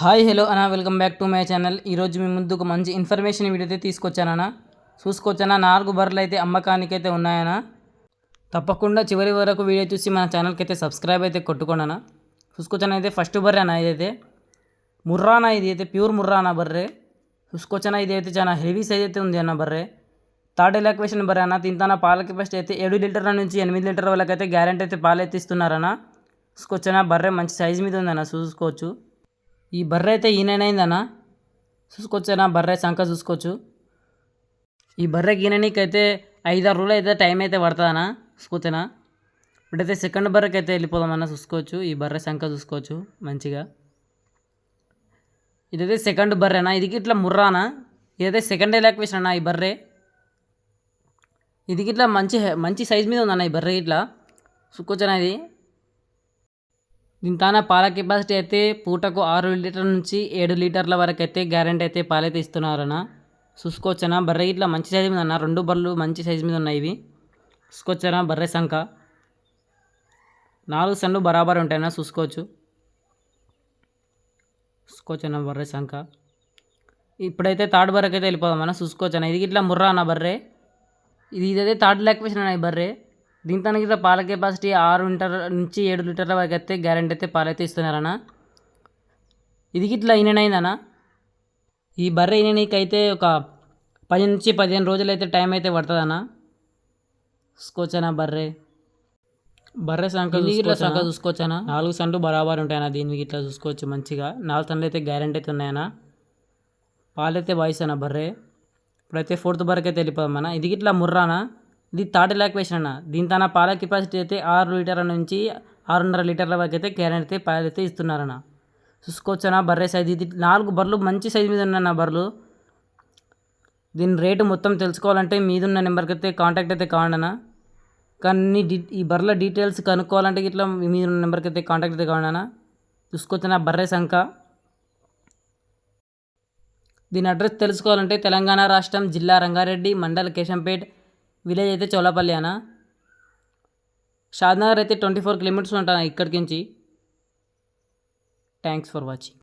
Hi hello అన్న welcome back to my channel. ఈరోజు మీ ముందుకు మంచి ఇన్ఫర్మేషన్ వీడియో అయితే తీసుకొచ్చానన్న చూసుకొచ్చానా నాలుగు బర్రెలు అయితే అమ్మకానికి అయితే ఉన్నాయన్న. తప్పకుండా చివరి వరకు వీడియో చూసి మన ఛానల్కి అయితే సబ్స్క్రైబ్ అయితే కొట్టుకోండి చూసుకొచ్చాన అయితే ఫస్ట్ బర్రె అన్న ఇదైతే. ముర్రానా ఇది అయితే ప్యూర్ ముర్రానా బర్రె. చూసుకొచ్చాన ఇది అయితే చాలా హెవీ సైజ్ అయితే ఉంది అన్న బర్రె. థర్డ్ ఎలాక్వేషన్ బర్రె అన్న తింటాన పాల కెపాసిటీ అయితే ఏడు లీటర్ల నుంచి ఎనిమిది లీటర్ వరకు అయితే గ్యారెంటీ అయితే పాలు అయితే ఇస్తున్నారన్న చూసుకొచ్చాన బర్రె మంచి సైజ్ మీద ఉందన్న చూసుకోవచ్చు. ఈ బర్రె అయితే ఈయనైందన్న చూసుకోవచ్చనా? బర్రె సంఖ చూసుకోవచ్చు. ఈ బర్రె గీననీకైతే ఐదారు రోజులు అయితే టైం అయితే పడుతుందన్న చూసుకోవచ్చనా? ఇప్పుడైతే సెకండ్ బర్రెకి అయితే వెళ్ళిపోదామన్నా చూసుకోవచ్చు. ఈ బర్రె సంఖ చూసుకోవచ్చు మంచిగా. ఇదైతే సెకండ్ బర్రెనా? ఇది ఇట్లా ముర్రానా? ఇదైతే సెకండ్ ఎలాక్వేషన్ అన్న ఈ బర్రె? ఇది ఇట్లా మంచి మంచి సైజ్ మీద ఉందన్న ఈ బర్రె ఇట్లా. చూసుకోవచ్చానా ఇది? దీని తాన పాల కెపాసిటీ అయితే పూటకు ఆరు లీటర్ల నుంచి ఏడు లీటర్ల వరకు అయితే గ్యారంటీ అయితే పాలైతే ఇస్తున్నారన్న. చూసుకోవచ్చనా బర్రె ఇట్లా మంచి సైజు మీద అన్న రెండు బర్రెలు మంచి సైజు మీద ఉన్నాయి ఇవి. చూసుకోవచ్చనా బర్రె సంఖ. నాలుగు సన్లు బరాబర్ ఉంటాయన్నా చూసుకోవచ్చు చూసుకోవచ్చనా బర్రె సంఖ. ఇప్పుడైతే థర్డ్ బర్రెకి అయితే వెళ్ళిపోదామన్నా చూసుకోవచ్చనా ఇది ఇట్లా ముర్రా అన్న బర్రె. ఇది ఇదైతే థర్డ్ లాక్వేషన్ అన్న ఈ బర్రె. దీంతో ఇట్లా పాల కెపాసిటీ ఆరు లీటర్ నుంచి ఏడు లీటర్ల వరకు అయితే గ్యారెంటీ అయితే పాలైతే ఇస్తున్నారన్న. ఇది ఇట్లా ఇననైందన్న ఈ బర్రె ఇననీకైతే ఒక పది నుంచి పదిహేను రోజులు అయితే టైం అయితే పడుతుందన్న. చూసుకోవచ్చనా బర్రె. బర్రె సంఖ ఇట్లా సంఖ చూసుకోవచ్చనా నాలుగు సంట్లు బరాబర్ ఉంటాయన్న దీనికి ఇట్లా చూసుకోవచ్చు మంచిగా. నాలుగు సంట్లు అయితే గ్యారెంటీ అయితే ఉన్నాయన్న. పాలైతే వాయిస్తానా బర్రె. ఇప్పుడైతే ఫోర్త్ బర్రెకి అయితే వెళ్ళిపోదామన్న. ఇది ఇట్లా ముర్రానా ఇది థర్డ్ ఎలాక్వేషన్ అన్న. దీని తన పాల కెపాసిటీ అయితే ఆరు లీటర్ల నుంచి ఆరున్నర లీటర్ల వరకు అయితే క్యారెట్ అయితే పాలు అయితే ఇస్తున్నారన్న. చూసుకోవచ్చనా? బర్రె సైజ్ ఇది నాలుగు బర్రెలు మంచి సైజ్ మీద ఉన్న బర్రెలు. దీని రేటు మొత్తం తెలుసుకోవాలంటే మీదున్న నెంబర్కి అయితే కాంటాక్ట్ అయితే కావాలన్నా కానీ డి ఈ బర్రెల డీటెయిల్స్ కనుక్కోవాలంటే ఇట్లా మీదున్న నెంబర్కి అయితే కాంటాక్ట్ అయితే కావాలన్నా చూసుకోవచ్చనా బర్రె సంఖ దీని అడ్రస్ తెలుసుకోవాలంటే తెలంగాణ రాష్ట్రం జిల్లా రంగారెడ్డి మండల్ కేశంపేట్ విలేజ్ అయితే చోళపల్లి అన్న. షాద్నగర్ అయితే ట్వంటీ ఫోర్ కిలోమీటర్స్ ఉంటాను ఇక్కడికి నుంచి థ్యాంక్స్ ఫర్ వాచింగ్